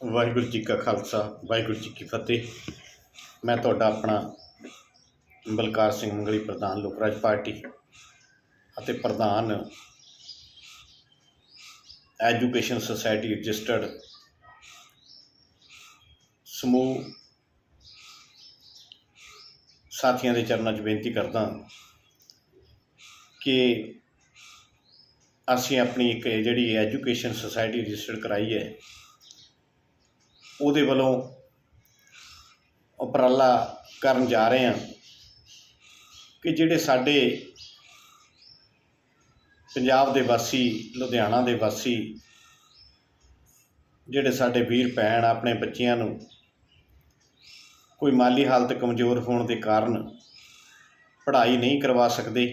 ਵਾਹਿਗੁਰੂ ਜੀ ਕਾ ਖਾਲਸਾ, ਵਾਹਿਗੁਰੂ ਜੀ ਕੀ ਫਤਿਹ। ਮੈਂ ਤੁਹਾਡਾ ਆਪਣਾ ਬਲਕਾਰ ਸਿੰਘ ਮੰਗਲੀ, ਪ੍ਰਧਾਨ ਲੋਕਰਾਜ ਪਾਰਟੀ ਅਤੇ ਪ੍ਰਧਾਨ ਐਜੂਕੇਸ਼ਨ ਸੁਸਾਇਟੀ ਰਜਿਸਟਰਡ ਸਮੂਹ ਸਾਥੀਆਂ ਦੇ ਚਰਨਾਂ 'ਚ ਬੇਨਤੀ ਕਰਦਾ ਕਿ ਅਸੀਂ ਆਪਣੀ ਇੱਕ ਜਿਹੜੀ ਐਜੂਕੇਸ਼ਨ ਸੁਸਾਇਟੀ ਰਜਿਸਟਰਡ ਕਰਾਈ ਹੈ ਉਹਦੇ ਵੱਲੋਂ ਉਪਰਾਲਾ ਕਰਨ ਜਾ ਰਹੇ ਹਾਂ ਕਿ ਜਿਹੜੇ ਸਾਡੇ ਪੰਜਾਬ ਦੇ ਵਾਸੀ, ਲੁਧਿਆਣਾ ਦੇ ਵਾਸੀ, ਜਿਹੜੇ ਸਾਡੇ ਵੀਰ ਭੈਣ ਆਪਣੇ ਬੱਚਿਆਂ ਨੂੰ ਕੋਈ ਮਾਲੀ ਹਾਲਤ ਕਮਜ਼ੋਰ ਹੋਣ ਦੇ ਕਾਰਨ ਪੜ੍ਹਾਈ ਨਹੀਂ ਕਰਵਾ ਸਕਦੇ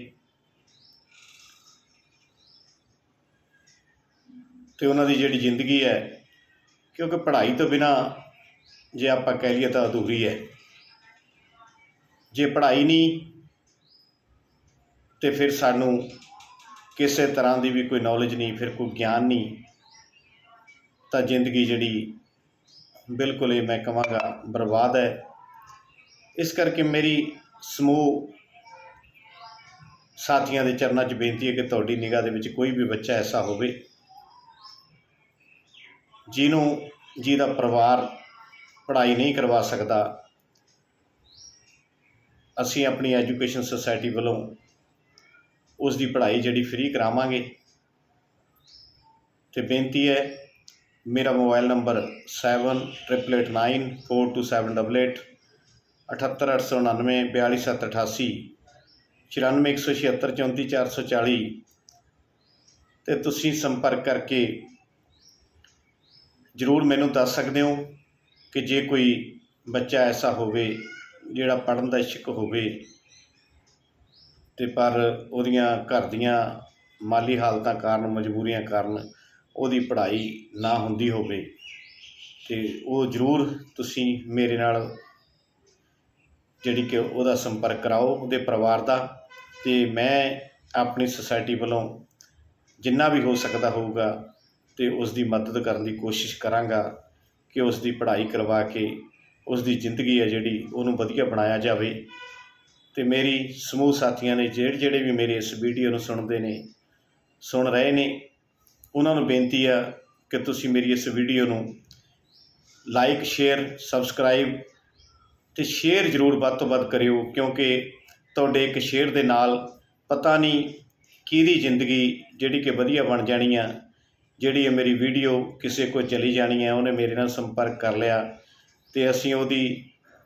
ਤੇ ਉਹਨਾਂ ਦੀ ਜਿਹੜੀ ਜ਼ਿੰਦਗੀ ਹੈ ਕਿਉਂਕਿ ਪੜ੍ਹਾਈ ਤੋਂ ਬਿਨਾ ਜੇ ਆਪਾਂ ਕਹਿ ਲਈਏ ਤਾਂ ਅਧੂਰੀ ਹੈ। ਜੇ ਪੜ੍ਹਾਈ ਨਹੀਂ, ਤੇ ਫਿਰ ਸਾਨੂੰ ਕਿਸੇ ਤਰ੍ਹਾਂ ਦੀ ਵੀ ਕੋਈ ਨੌਲੇਜ ਨਹੀਂ, ਫਿਰ ਕੋਈ ਗਿਆਨ ਨਹੀਂ, ਤਾਂ ਜ਼ਿੰਦਗੀ ਜਿਹੜੀ ਬਿਲਕੁਲ ਹੀ ਮੈਂ ਕਹਾਂਗਾ ਬਰਬਾਦ ਹੈ। ਇਸ ਕਰਕੇ ਮੇਰੀ ਸਮੂਹ ਸਾਥੀਆਂ ਦੇ ਚਰਨਾਂ 'ਚ ਬੇਨਤੀ ਹੈ ਕਿ ਤੁਹਾਡੀ ਨਿਗਾਹ ਦੇ ਵਿੱਚ ਕੋਈ ਵੀ ਬੱਚਾ ਐਸਾ ਹੋਵੇ ਜਿਹਨੂੰ ਜਿਹਦਾ ਪਰਿਵਾਰ ਪੜ੍ਹਾਈ ਨਹੀਂ ਕਰਵਾ ਸਕਦਾ ਅਸੀਂ ਆਪਣੀ ਐਜੂਕੇਸ਼ਨ ਸੁਸਾਇਟੀ ਵੱਲੋਂ ਉਸ ਦੀ ਪੜ੍ਹਾਈ ਜਿਹੜੀ ਫ੍ਰੀ ਕਰਾਵਾਂਗੇ ਤੇ ਬੇਨਤੀ ਹੈ ਮੇਰਾ ਮੋਬਾਈਲ ਨੰਬਰ 7889422788 78899 42788 9416744440 ਤੇ ਤੁਸੀਂ ਸੰਪਰਕ ਕਰਕੇ ਜ਼ਰੂਰ ਮੈਨੂੰ ਦੱਸ ਸਕਦੇ ਹੋ ਕਿ ਜੇ ਕੋਈ ਬੱਚਾ ਐਸਾ ਹੋਵੇ, ਜਿਹੜਾ ਪੜ੍ਹਨ ਦਾ ਇਸ਼ਕ ਹੋਵੇ, ਤੇ ਪਰ ਉਹਦੀਆਂ ਘਰ ਦੀਆਂ ਮਾਲੀ ਹਾਲਤਾਂ ਕਾਰਨ, ਮਜਬੂਰੀਆਂ ਕਾਰਨ ਉਹਦੀ ਪੜ੍ਹਾਈ ਨਾ ਹੁੰਦੀ ਹੋਵੇ, ਤੇ ਉਹ ਜ਼ਰੂਰ ਤੁਸੀਂ ਮੇਰੇ ਨਾਲ ਜਿਹੜੀ ਕਿ ਉਹਦਾ ਸੰਪਰਕ ਕਰਾਓ, ਉਹਦੇ ਪਰਿਵਾਰ ਦਾ, ਤੇ ਮੈਂ ਆਪਣੀ ਸੁਸਾਇਟੀ ਵੱਲੋਂ ਜਿੰਨਾ ਵੀ ਹੋ ਸਕਦਾ ਹੋਊਗਾ ਤੇ ਉਸ ਦੀ ਮਦਦ ਕਰਨ ਦੀ ਕੋਸ਼ਿਸ਼ ਕਰਾਂਗਾ ਕਿ ਉਸ ਦੀ ਪੜ੍ਹਾਈ ਕਰਵਾ ਕੇ ਉਸ ਦੀ ਜ਼ਿੰਦਗੀ ਹੈ ਜਿਹੜੀ ਉਹਨੂੰ ਵਧੀਆ ਬਣਾਇਆ ਜਾਵੇ। ਤੇ ਮੇਰੀ ਸਮੂਹ ਸਾਥੀਆਂ ਨੇ ਜਿਹੜੇ ਜਿਹੜੇ ਵੀ ਮੇਰੇ ਇਸ ਵੀਡੀਓ ਨੂੰ ਸੁਣਦੇ ਨੇ, ਸੁਣ ਰਹੇ ਨੇ, ਉਹਨਾਂ ਨੂੰ ਬੇਨਤੀ ਆ ਕਿ ਤੁਸੀਂ ਮੇਰੀ ਇਸ ਵੀਡੀਓ ਨੂੰ ਲਾਈਕ, ਸ਼ੇਅਰ, ਸਬਸਕ੍ਰਾਈਬ ਤੇ ਸ਼ੇਅਰ ਜ਼ਰੂਰ ਵੱਧ ਤੋਂ ਵੱਧ ਕਰਿਓ, ਕਿਉਂਕਿ ਤੁਹਾਡੇ ਇੱਕ ਸ਼ੇਅਰ ਦੇ ਨਾਲ ਪਤਾ ਨਹੀਂ ਕਿਹਦੀ ਜ਼ਿੰਦਗੀ ਜਿਹੜੀ ਕਿ ਵਧੀਆ ਬਣ ਜਾਣੀ ਆ ਜਿਹੜੀ ਇਹ ਮੇਰੀ ਵੀਡੀਓ ਕਿਸੇ ਕੋਲ ਚਲੀ ਜਾਣੀ ਹੈ, ਉਹਨੇ ਮੇਰੇ ਨਾਲ ਸੰਪਰਕ ਕਰ ਲਿਆ ਤੇ ਅਸੀਂ ਉਹਦੀ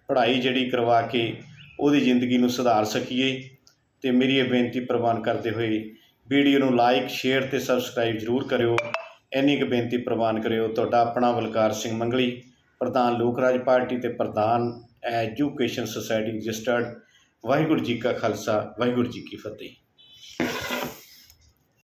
ਪੜ੍ਹਾਈ ਜਿਹੜੀ ਕਰਵਾ ਕੇ ਉਹਦੀ ਜ਼ਿੰਦਗੀ ਨੂੰ ਸੁਧਾਰ ਸਕੀਏ ਤੇ ਮੇਰੀ ਇਹ ਬੇਨਤੀ ਪ੍ਰਵਾਨ ਕਰਦੇ ਹੋਏ ਵੀਡੀਓ ਨੂੰ ਲਾਈਕ ਸ਼ੇਅਰ ਤੇ ਸਬਸਕ੍ਰਾਈਬ ਜ਼ਰੂਰ ਕਰਿਓ। ਇੰਨੀ ਕੁ ਬੇਨਤੀ ਪ੍ਰਵਾਨ ਕਰਿਓ। ਤੁਹਾਡਾ ਆਪਣਾ ਬਲਕਾਰ ਸਿੰਘ ਮੰਗਲੀ, ਪ੍ਰਧਾਨ ਲੋਕ ਰਾਜ ਪਾਰਟੀ ਤੇ ਪ੍ਰਧਾਨ education society registered. Waheguru ji ਕਾ ਖਾਲਸਾ, ਵਾਹਿਗੁਰੂ ਜੀ ਕੀ ਫਤਿਹ।